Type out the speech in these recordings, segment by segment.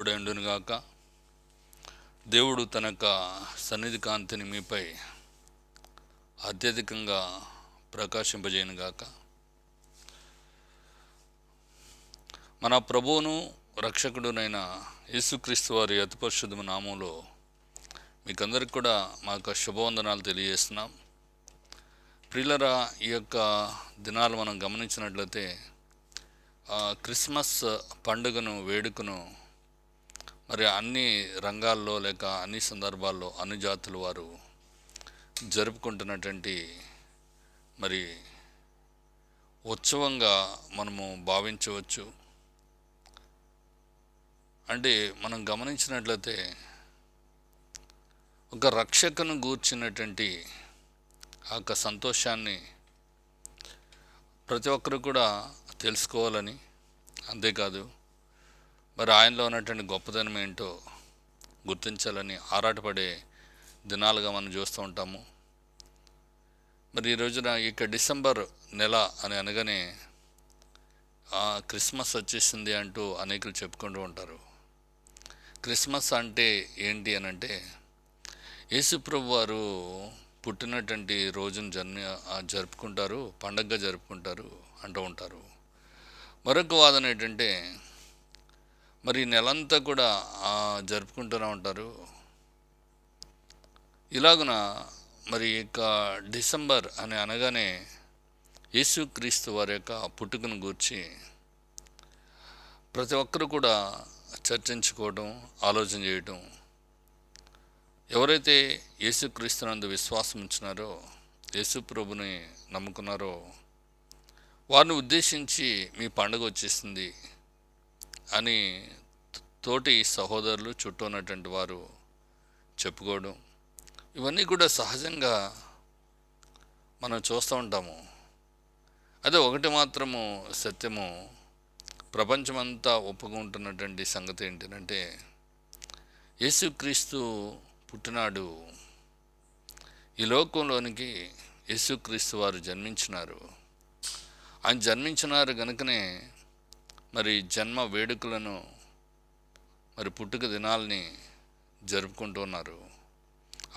గాక. దేవుడు తన యొక్క సన్నిధి కాంతిని మీపై అత్యధికంగా ప్రకాశింపజేయను గాక. మన ప్రభువును రక్షకుడునైన యేసుక్రీస్తు వారి అతిపరిశుద్ధమ నామంలో మీకందరికి కూడా మా యొక్క శుభవందనాలు తెలియజేస్తున్నాం. ప్రిల్లరా ఈ యొక్క దినాలు మనం గమనించినట్లయితే ఆ, క్రిస్మస్ పండుగను వేడుకను మరి అన్ని రంగాల్లో లేక అన్ని సందర్భాల్లో అన్ని జాతుల వారు జరుపుకుంటున్నటువంటి మరి ఉత్సవంగా మనము భావించవచ్చు. అంటే మనం గమనించినట్లయితే ఒక రక్షకను గూర్చినటువంటి ఆ యొక్క సంతోషాన్ని ప్రతి ఒక్కరు కూడా తెలుసుకోవాలని అంతేకాదు మరి ఆయనలో ఉన్నటువంటి గొప్పదనం ఏంటో గుర్తించాలని ఆరాటపడే దినాలుగా మనం చూస్తూ ఉంటాము. మరి ఈ రోజున ఇక డిసెంబర్ నెల అని అనగానే క్రిస్మస్ వచ్చేసింది అంటూ అనేకులు చెప్పుకుంటూ ఉంటారు. క్రిస్మస్ అంటే ఏంటి అని అంటే యేసుప్రభు వారు పుట్టినటువంటి రోజును జన్మ జరుపుకుంటారు పండగగా జరుపుకుంటారు అంటూ ఉంటారు. మరొక వాదన ఏంటంటే మరి నెలంతా కూడా జరుపుకుంటూనే ఉంటారు. ఇలాగున మరి ఇక డిసెంబర్ అని అనగానే యేసుక్రీస్తు వారి యొక్క పుట్టుకను గూర్చి ప్రతి ఒక్కరు కూడా చర్చించుకోవడం ఆలోచన చేయటం ఎవరైతే యేసుక్రీస్తునందు విశ్వాసం ఉంచినారో యేసు ప్రభుని నమ్ముకున్నారో వారిని ఉద్దేశించి మీ పండుగ వచ్చేసింది. అని తోటి సహోదరులు చుట్టూ ఉన్నటువంటి వారు చెప్పుకోవడం. ఇవన్నీ కూడా సహజంగా మనం చూస్తూ ఉంటాము. అదే ఒకటి మాత్రము సత్యము. ప్రపంచమంతా ఒప్పుకుంటున్నటువంటి సంగతి ఏంటంటే యేసుక్రీస్తు పుట్టినాడు. ఈ లోకంలోనికి యేసుక్రీస్తు వారు జన్మించినారు. ఆయన జన్మించినారు కనుకనే మరి జన్మ వేడుకలను మరి పుట్టుక దినాల్ని జరుపుకుంటూ ఉన్నారు.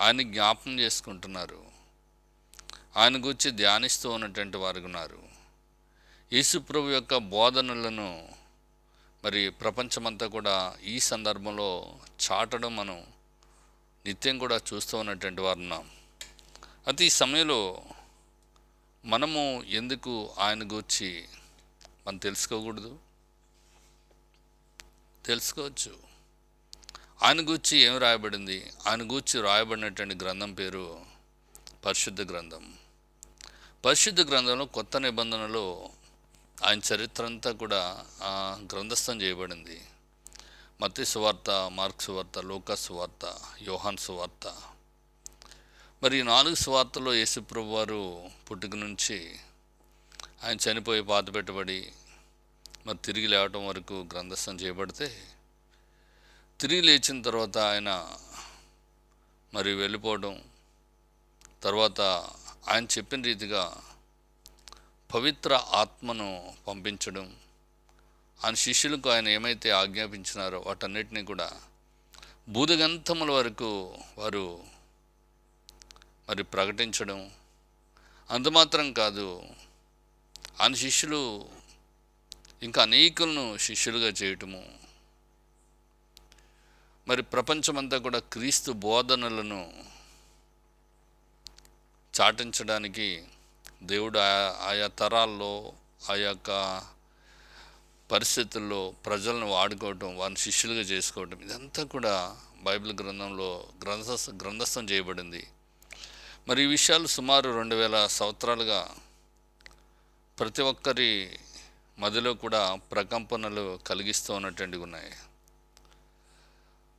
ఆయన జ్ఞాపం చేసుకుంటున్నారు. ఆయన గురించి ధ్యానిస్తూ ఉన్నటువంటి వారు ఉన్నారు. యేసుప్రభు యొక్క బోధనలను మరి ప్రపంచమంతా కూడా ఈ సందర్భంలో చాటడం మనం నిత్యం కూడా చూస్తూ ఉన్నటువంటి వారు ఉన్నాం. అయితే ఈ సమయంలో మనము ఎందుకు ఆయన గూర్చి మనం తెలుసుకోకూడదు? తెలుసుకోవచ్చు. ఆయన గూర్చి ఏం రాయబడింది? ఆయన గూర్చి రాయబడినటువంటి గ్రంథం పేరు పరిశుద్ధ గ్రంథం. పరిశుద్ధ గ్రంథంలో కొత్త నిబంధనలో ఆయన చరిత్ర అంతా కూడా గ్రంథస్థం చేయబడింది. మత్తి సువార్త మార్క్ సువార్త లోకా సువార్త యోహాన్ సువార్త. మరి ఈ నాలుగు సువార్తలో యేసుప్రభు వారు పుట్టుక నుంచి ఆయన చనిపోయి పాత పెట్టబడి మరి తిరిగి లేవటం వరకు గ్రంథస్థం చేయబడితే తిరిగి లేచిన తర్వాత ఆయన మరి వెళ్ళిపోవడం తర్వాత ఆయన చెప్పిన రీతిగా పవిత్ర ఆత్మను పంపించడం ఆయన శిష్యులకు ఆయన ఏమైతే ఆజ్ఞాపించినారో వాటన్నిటినీ కూడా బూదగంథముల వరకు వారు మరి ప్రకటించడం. అంత మాత్రం కాదు ఆయన శిష్యులు ఇంకా అనేకులను శిష్యులుగా చేయటము. మరి ప్రపంచమంతా కూడా క్రీస్తు బోధనలను చాటించడానికి దేవుడు ఆయా ఆయా తరాల్లో ఆ యొక్క పరిస్థితుల్లో ప్రజలను వాడుకోవటం వారిని శిష్యులుగా చేసుకోవటం ఇదంతా కూడా బైబిల్ గ్రంథంలో గ్రంథ గ్రంథస్థం చేయబడింది. మరి ఈ విషయాలు సుమారు రెండు వేల సంవత్సరాలుగా ప్రతి ఒక్కరి మదిలో కూడా ప్రకంపనలు కలిగిస్తూ ఉన్నటువంటివి ఉన్నాయి.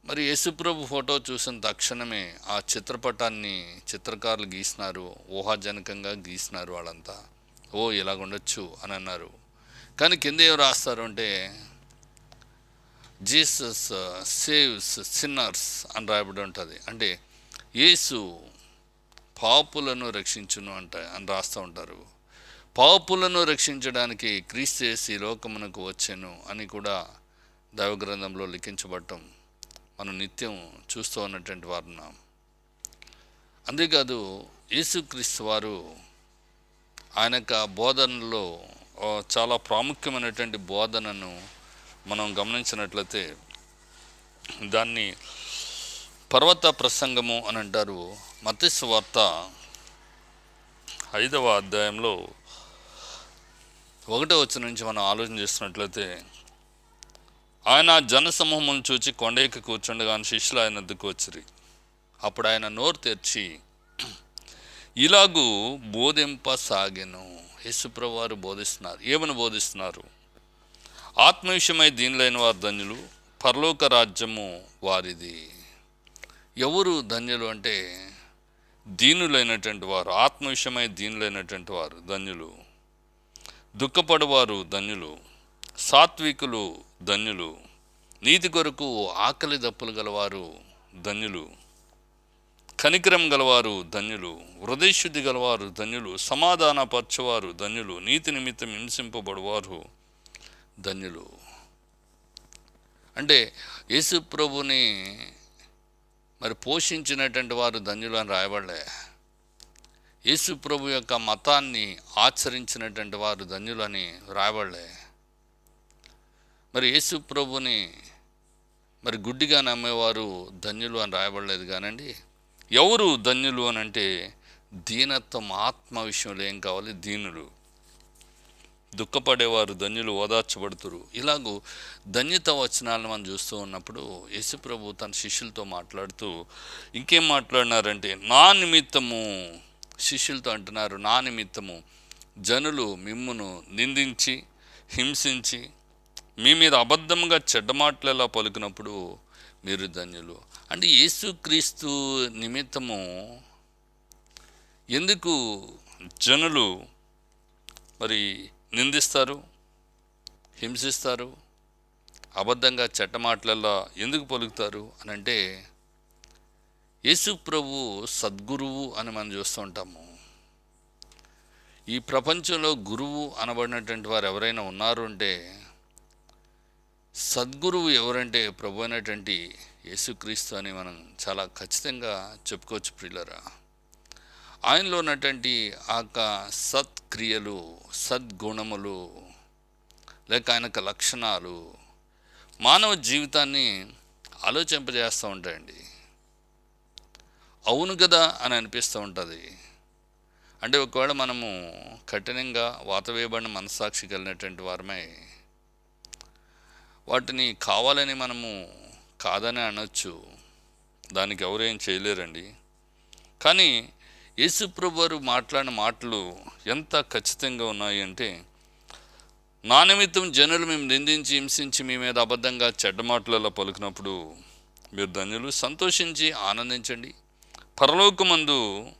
మరి యేసుప్రభు ఫోటో చూసిన తక్షణమే ఆ చిత్రపటాన్ని చిత్రకారులు గీసినారు ఊహాజనకంగా గీసినారు వాళ్ళంతా. ఓ ఇలాగ ఉండొచ్చు అని అన్నారు. కానీ కింద ఏం రాస్తారు అంటే జీసస్ సేవ్స్ సిన్నర్స్ అని రాయబడి ఉంటుంది. అంటే యేసు పాపులను రక్షించును అంట అని రాస్తూ ఉంటారు. పాపులను రక్షించడానికి క్రీస్తు చేసి లోకమునకు వచ్చాను అని కూడా దైవగ్రంథంలో లిఖించబడటం మనం నిత్యం చూస్తూ ఉన్నటువంటి వారున్నాం. అంతేకాదు యేసుక్రీస్తు వారు ఆయన యొక్క బోధనలో చాలా ప్రాముఖ్యమైనటువంటి బోధనను మనం గమనించినట్లయితే దాన్ని పర్వత ప్రసంగము అని అంటారు. మత్స్సు వార్త ఐదవ అధ్యాయంలో ఒకటో వచ్చిన నుంచి మనం ఆలోచన చేస్తున్నట్లయితే ఆయన జనసమూహమును చూచి కొండ ఎక్కి కూర్చుండగా శిష్యులు ఆయన వద్దకు వచ్చిరి. అప్పుడు ఆయన నోరు తెరిచి ఇలాగూ బోధింపసాగెను. యేసుప్రభు బోధిస్తున్నారు. ఏమని బోధిస్తున్నారు? ఆత్మ విషయమై దీనిలైన వారు ధన్యులు పరలోక రాజ్యము వారిది. ఎవరు ధన్యులు అంటే దీనులైనటువంటి వారు ఆత్మ విషయమై దీనులైనటువంటి వారు ధన్యులు. దుఃఖపడువారు ధన్యులు సాత్వికులు ధన్యులు నీతి కొరకు ఆకలి దప్పులు గలవారు ధన్యులు కనికరం గలవారు ధన్యులు హృదయశుద్ధి గలవారు ధన్యులు సమాధానపరచవారు ధన్యులు నీతి నిమిత్తం హింసింపబడువారు ధన్యులు. అంటే యేసు ప్రభుని మరి పోషించినటువంటి వారు ధన్యులు అని రాయబడలే. యేసు ప్రభు యొక్క మతాన్ని ఆచరించినటువంటి వారు ధన్యులని రాయబడలే మరి యేసు ప్రభుని మరి గుడ్డిగా నమ్మేవారు ధన్యులు అని రాయబడలేదు కానండి. ఎవరు ధన్యులు అని అంటే దీనత్వం ఆత్మ విషయంలో ఏం కావాలి? దీనులు. దుఃఖపడేవారు ధన్యులు ఓదార్చబడుతురు. ఇలాగూ ధన్యత వచనాలను మనం చూస్తూ ఉన్నప్పుడు యేసుప్రభు తన శిష్యులతో మాట్లాడుతూ ఇంకేం మాట్లాడినారంటే నా నిమిత్తము శిష్యులతో అంటున్నారు నా నిమిత్తము జనులు మిమ్మును నిందించి హింసించి మీ మీద అబద్ధంగా చెడ్డ మాటలు మీరు ధన్యులు. అంటే యేసుక్రీస్తు నిమిత్తము ఎందుకు జనులు మరి నిందిస్తారు హింసిస్తారు అబద్ధంగా చెడ్డ ఎందుకు పలుకుతారు అని అంటే యేసు ప్రభు సద్గురువు అని మనం చూస్తూ ఉంటాము. ఈ ప్రపంచంలో గురువు అనబడినటువంటి వారు ఎవరైనా ఉన్నారు అంటే సద్గురువు ఎవరంటే ప్రభు అయినటువంటి యేసుక్రీస్తు అని మనం చాలా ఖచ్చితంగా చెప్పుకోవచ్చు ప్రియులరా. ఆయనలో ఉన్నటువంటి ఆ యొక్క సత్క్రియలు సద్గుణములు లేక ఆయన లక్షణాలు మానవ జీవితాన్ని ఆలోచింపజేస్తూ ఉంటాయండి. అవును కదా అని అనిపిస్తూ ఉంటుంది. అంటే ఒకవేళ మనము కఠినంగా వాతవేయబడిన మనస్సాక్షి కలిగినటువంటి వారమై వాటిని కావాలని మనము కాదని అనొచ్చు. దానికి ఎవరేం చేయలేరండి. కానీ యేసుప్రభు వారు మాట్లాడిన మాటలు ఎంత ఖచ్చితంగా ఉన్నాయి అంటే నా నిమిత్తం జనులు మేము నిందించి హింసించి మీ మీద అబద్ధంగా చెడ్డ మాటలలో పలుకున్నప్పుడు మీరు ధన్యులు సంతోషించి ఆనందించండి. పరలోకమందు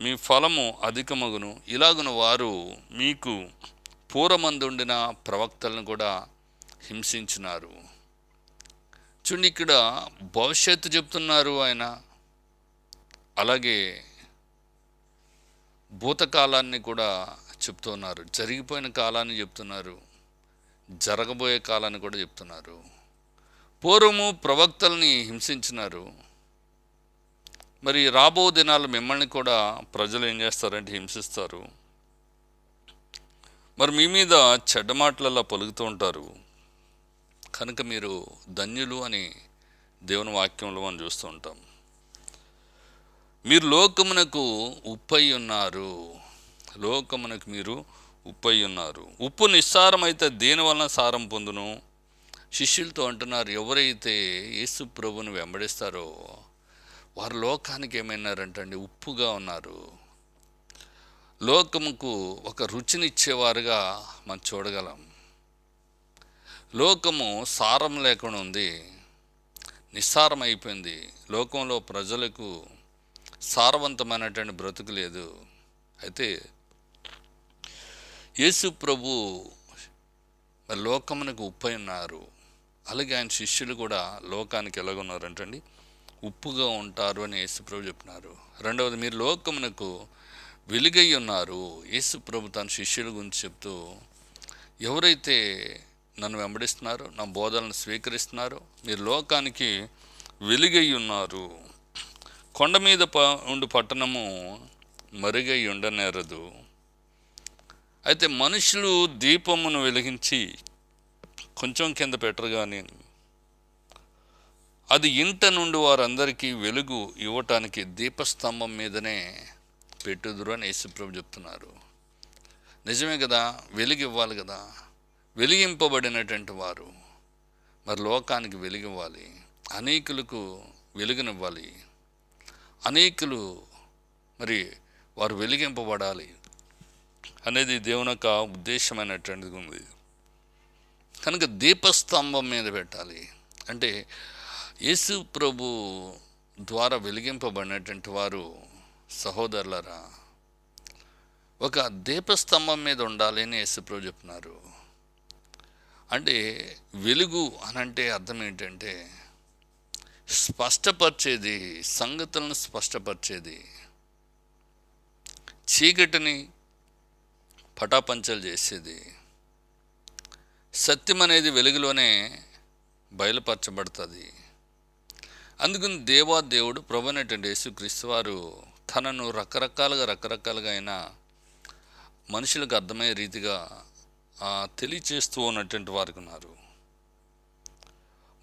మీ ఫలము అధికమగును. ఇలాగున వారు మీకు పూర్వమందుండిన ప్రవక్తలను కూడా హింసించినారు. చూడండి ఇక్కడ భవిష్యత్తు చెప్తున్నారు ఆయన. అలాగే భూతకాలాన్ని కూడా చెప్తున్నారు. జరిగిపోయిన కాలాన్ని చెప్తున్నారు. జరగబోయే కాలాన్ని కూడా చెప్తున్నారు. పూర్వము ప్రవక్తల్ని హింసించినారు. మరి రాబో దినాలు మిమ్మల్ని కూడా ప్రజలు ఏం చేస్తారంటే హింసిస్తారు. మరి మీ మీద చెడ్డ మాటలలో పలుకుతూ ఉంటారు. కనుక మీరు ధన్యులు అని దేవుని వాక్యంలో మనం చూస్తూ ఉంటాం. మీరు లోకమునకు ఉప్పై ఉన్నారు. లోకమునకు మీరు ఉప్పై ఉన్నారు. ఉప్పు నిస్సారమైతే దేనివలన సారం పొందును? శిష్యులతో అంటున్నారు ఎవరైతే యేసు ప్రభుని వెంబడిస్తారో వారు లోకానికి ఏమైనారంటండి? ఉప్పుగా ఉన్నారు. లోకముకు ఒక రుచినిచ్చేవారుగా మనం చూడగలం. లోకము సారం లేకుండా ఉంది. నిస్సారం అయిపోయింది. లోకంలో ప్రజలకు సారవంతమైనటువంటి బ్రతుకు లేదు. అయితే యేసు ప్రభు లోకమునకు ఉప్పై ఉన్నారు. అలాగే ఆయన శిష్యులు కూడా లోకానికి ఎలాగున్నారంటండి? ఉప్పుగా ఉంటారు అని యేసుప్రభు చెప్పినారు. రెండవది మీరు లోకమునకు వెలుగై ఉన్నారు. యేసుప్రభు తన శిష్యుల గురించి చెప్తూ ఎవరైతే నన్ను వెంబడిస్తున్నారు నా బోధలను స్వీకరిస్తున్నారు మీరు లోకానికి వెలుగై ఉన్నారు. కొండ మీద ప ఉండు పట్టణము మరుగై ఉండనేరదు. అయితే మనుషులు దీపమును వెలిగించి కొంచెం కింద పెట్టరు కానీ అది ఇంట నుండి వారందరికీ వెలుగు ఇవ్వటానికి దీపస్తంభం మీదనే పెట్టుదురు అని యేసుప్రభు చెప్తున్నారు. నిజమే కదా వెలుగు ఇవ్వాలి కదా. వెలిగింపబడినటువంటి వారు మరి లోకానికి వెలుగివ్వాలి అనేకులకు వెలుగునివ్వాలి. అనేకులు మరి వారు వెలిగింపబడాలి అనేది దేవుని యొక్క ఉద్దేశమైనటువంటిది ఉంది. కనుక దీపస్తంభం మీద పెట్టాలి. అంటే యేసు ప్రభు ద్వారా వెలిగింపబడినటువంటి వారు సహోదరులరా ఒక దీపస్తంభం మీద ఉండాలి అని యేసుప్రభు చెప్తున్నారు అంటే వెలుగు అనంటే అర్థం ఏంటంటే స్పష్టపరిచేది సంగతులను స్పష్టపరిచేది చీకటిని పటాపంచలు చేసేది సత్యం అనేది వెలుగులోనే బయలుపరచబడుతుంది. అందుకని దేవా దేవుడు ప్రభునటువంటి యేసుక్రీస్తు వారు తనను రకరకాలుగా రకరకాలుగా అయిన మనుషులకు అర్థమయ్యే రీతిగా తెలియచేస్తూ ఉన్నటువంటి వారు ఉన్నారు.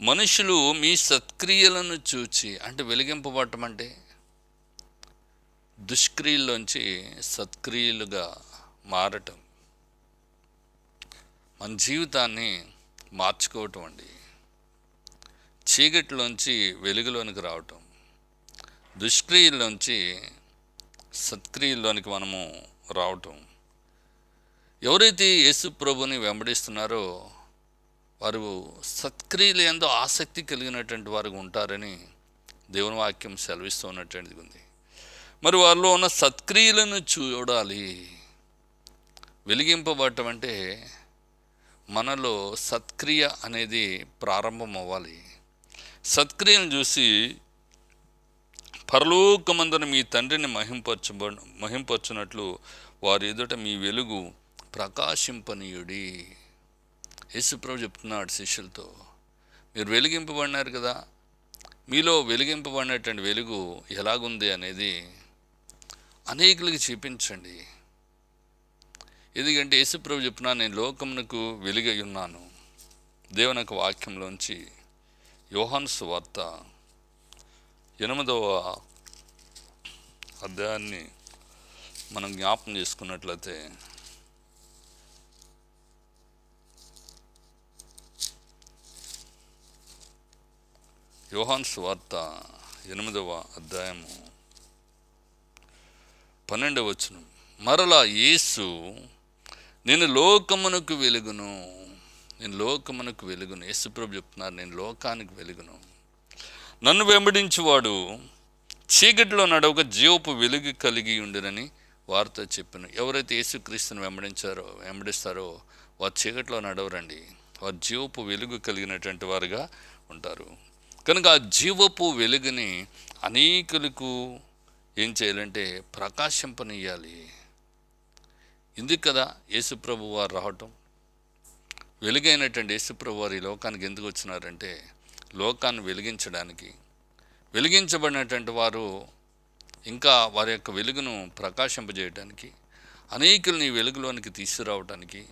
మనుషులు మీ సత్క్రియలను చూచి అంటే వెలిగింపబడటం అంటే దుష్క్రియల్లోంచి సత్క్రియలుగా మారటం. మన జీవితాన్ని మార్చుకోవటం అండి. చీకటిలోంచి వెలుగులోనికి రావటం దుష్క్రియల్లోంచి సత్క్రియల్లోనికి మనము రావటం. ఎవరైతే యేసు ప్రభుని వెంబడిస్తున్నారో వారు సత్క్రియలు ఎంతో ఆసక్తి కలిగినటువంటి వారు ఉంటారని దేవుని వాక్యం సెలవిస్తూ ఉన్నటువంటిది ఉంది. మరి వారిలో ఉన్న సత్క్రియలను చూడాలి. వెలిగింపబడటం అంటే మనలో సత్క్రియ అనేది ప్రారంభం అవ్వాలి సత్క్రియను చూసి పరలోకమందున మీ తండ్రిని మహింపరచబ మహింపరచునట్లు వారి ఎదుట మీ వెలుగు ప్రకాశింపనీయుడి. యేసుప్రభు చెప్తున్నాడు శిష్యులతో మీరు వెలిగింపబడినారు కదా మీలో వెలిగింపబడినటువంటి వెలుగు ఎలాగుంది అనేది అనేకులకి చూపించండి. ఎందుకంటే యేసుప్రభు చెప్పినా నేను లోకమునకు వెలుగై ఉన్నాను. దేవునకు వాక్యంలోంచి యోహన్స్ వార్త ఎనిమిదవ అధ్యాయాన్ని మనం జ్ఞాపం చేసుకున్నట్లయితే యోహాన్స్ వార్త ఎనిమిదవ అధ్యాయము పన్నెండవ వచనం. మరలా యేసు నేను లోకమునకు వెలుగును నేను లోకమునకు వెలుగును. యేసుప్రభు చెప్తున్నారు నేను లోకానికి వెలుగును. నన్ను వెంబడించేవాడు చీకటిలో నడవక జీవపు వెలుగు కలిగి ఉండినని వారితో చెప్పాను. ఎవరైతే యేసుక్రీస్తుని వెంబడించారో వెంబడిస్తారో వారు చీకటిలో నడవరండి. వారు జీవపు వెలుగు కలిగినటువంటి వారుగా ఉంటారు. కనుక ఆ జీవపు వెలుగుని అనేకులకు ఏం చేయాలంటే ప్రకాశింపనీయాలి. ఎందుకు కదా యేసుప్రభు వారు రావటం? వెలుగైనటువంటి యేసుప్రభు వారు ఈ లోకానికి ఎందుకు వచ్చినారంటే లోకాన్ని వెలిగించడానికి. వెలిగించబడినటువంటి వారు ఇంకా వారి యొక్క వెలుగును ప్రకాశింపజేయడానికి అనేకుల్ని వెలుగులోనికి తీసుకురావడానికి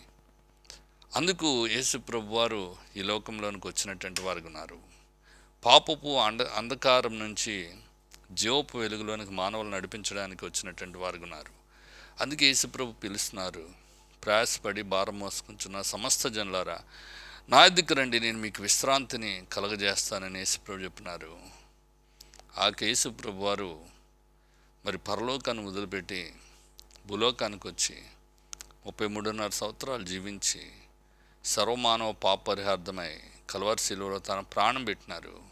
అందుకు యేసు ప్రభు వారు ఈ లోకంలోనికి వచ్చినటువంటి వారు ఉన్నారు. పాపపు అండ అంధకారం నుంచి జీవపు వెలుగులోనికి మానవులు నడిపించడానికి వచ్చినటువంటి వారు ఉన్నారు. అందుకే యేసుప్రభు పిలుస్తున్నారు ప్రయాసపడి భారం మోసుకుంటున్న సమస్త జనులారా నా దగ్గర రండి నేను మీకు విశ్రాంతిని కలగజేస్తానని యేసుప్రభు చెప్పినారు. ఆ కేసుప్రభు వారు మరి పరలోకాన్ని వదిలిపెట్టి భూలోకానికి వచ్చి ముప్పై మూడున్నర సంవత్సరాలు జీవించి సర్వమానవ పాప పరిహార్థమై శిలువలో తన ప్రాణం పెట్టినారు.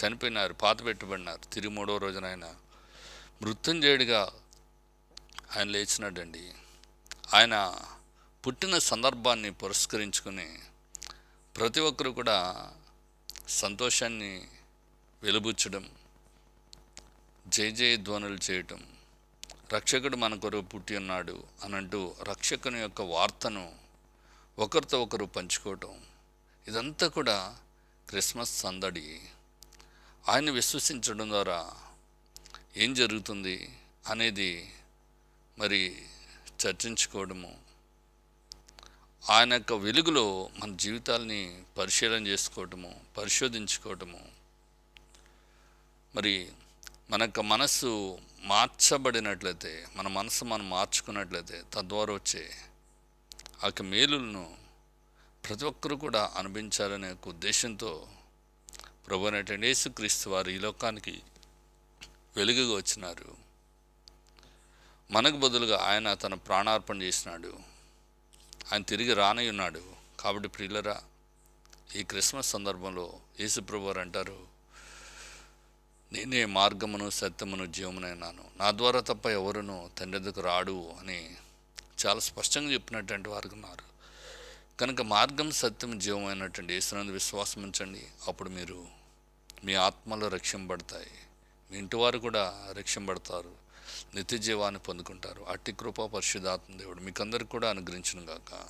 చనిపోయినారు పాత పెట్టబడినారు. తిరిగి మూడవ రోజున ఆయన మృత్యుంజయుడిగా ఆయన లేచినాడండి. ఆయన పుట్టిన సందర్భాన్ని పురస్కరించుకుని ప్రతి ఒక్కరు కూడా సంతోషాన్ని వెలుబుచ్చడం జయ జయ ధ్వనులు చేయటం రక్షకుడు మన కొరకు పుట్టి ఉన్నాడు అని అంటూ రక్షకుని యొక్క వార్తను ఒకరితో ఒకరు పంచుకోవటం ఇదంతా కూడా క్రిస్మస్ సందడి. ఆయన విశ్వసించడం ద్వారా ఏం జరుగుతుంది అనేది మరి చర్చించుకోవడము. ఆయన యొక్క వెలుగులో మన జీవితాల్ని పరిశీలన చేసుకోవటము పరిశోధించుకోవటము మరి మన యొక్క మనస్సు మార్చబడినట్లయితే మన మనసు మనం మార్చుకున్నట్లయితే తద్వారా వచ్చే ఆ యొక్క మేలులను ప్రతి ఒక్కరూ కూడా అనుభవించాలనే ఒక ఉద్దేశంతో ప్రభు అనేటువంటి యేసుక్రీస్తు వారు ఈ లోకానికి వెలుగుగా వచ్చినారు. మనకు బదులుగా ఆయన తన ప్రాణార్పణ చేసినాడు. ఆయన తిరిగి రానై ఉన్నాడు. కాబట్టి ప్రియులరా ఈ క్రిస్మస్ సందర్భంలో యేసుప్రభు వారు అంటారు నేనే మార్గమును సత్యమును జీవమునైనాను నా ద్వారా తప్ప ఎవరును తండ్రిదకు రాడు అని చాలా స్పష్టంగా చెప్పినటువంటి వారు ఉన్నారు. కనుక మార్గం సత్యం జీవమైనటువంటి యేసునందు విశ్వాసం ఉంచండి. అప్పుడు మీరు మీ ఆత్మలో రక్షింపబడతాయి. మీ ఇంటివారు కూడా రక్షింపబడతారు. నిత్య జీవాన్ని పొందుకుంటారు. అట్టి కృప పరిశుధాత్మ దేవుడు. మీకందరికి కూడా అనుగ్రహించును గాక